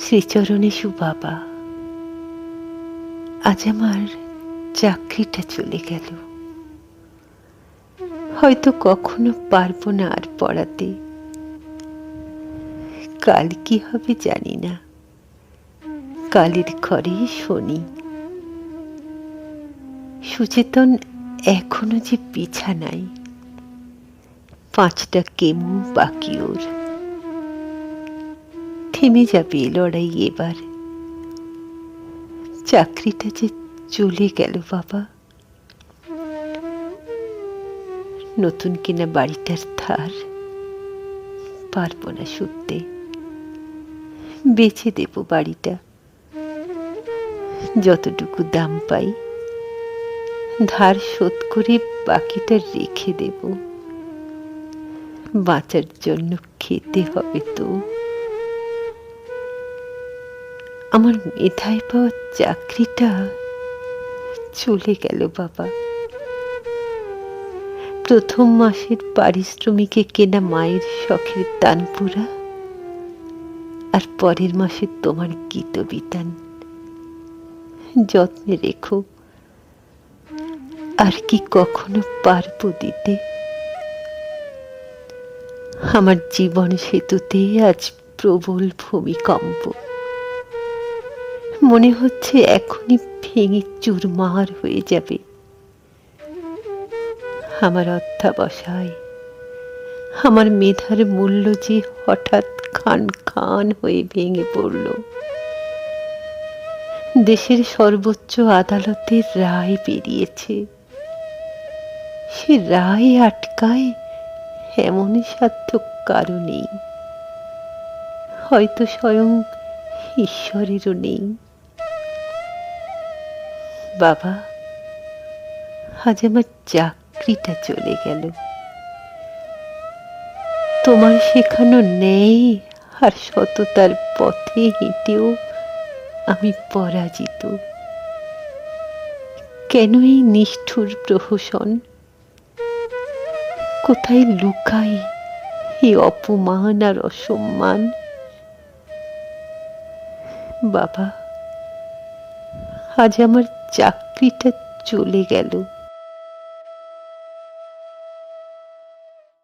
শ্রীচরণে বাবা আজ আমার চাকরিটা চলে গেল। হয়তো কখনো পারব না আর পড়াতে। কাল কি হবে জানি না। কালের ঘরে শনি। সুচেতন এখনও যে বিছানায়। পাঁচটা কেমু বাকি ওর। থেমে যাবে লড়াই এবার। চাকরিটা যে চলে গেল বাবা। নতুন কিনা বাড়িটার ধার। পারব না শুতে। বেচে দেব বাড়িটা। যতটুকু দাম পাই, ধার শোধ করে বাকিটা রেখে দেব। বাঁচার জন্য খেতে হবে তো। আমার মেধায় পাওয়া চাকরিটা চলে গেল, বাবা। প্রথম মাসের পারিশ্রমিকে কেনা মায়ের শখের তানপুরা আর পরের মাসে তোমার গীত বিতান যত্নে রেখো। আর কি কখনো পারব দিতে। আমার জীবন সেতুতে আজ প্রবল ভূমিকম্প। মনে হচ্ছে এখনই ভেঙে চুরমার হয়ে যাবে। আমার অধ্যাবসায়, আমার মেধার মূল্য যে হঠাৎ খান খান হয়ে ভেঙে পড়ল। দেশের সর্বোচ্চ আদালতের রায় বেরিয়েছে। সে রায় আটকায় এমন সাধ্য কারণেই হয়তো স্বয়ং ঈশ্বরেরও নেই। বাবা, আজ আমার চাকরিটা চলে গেল। তোমার শেখানো নেই আর সততার পথে হেঁটেও আমি পরাজিত। কেন এই নিষ্ঠুর প্রহসন? কোথায় লুকাই এই অপমান আর অসম্মান? বাবা, আজ আমার চাকরিটা চলে গেল।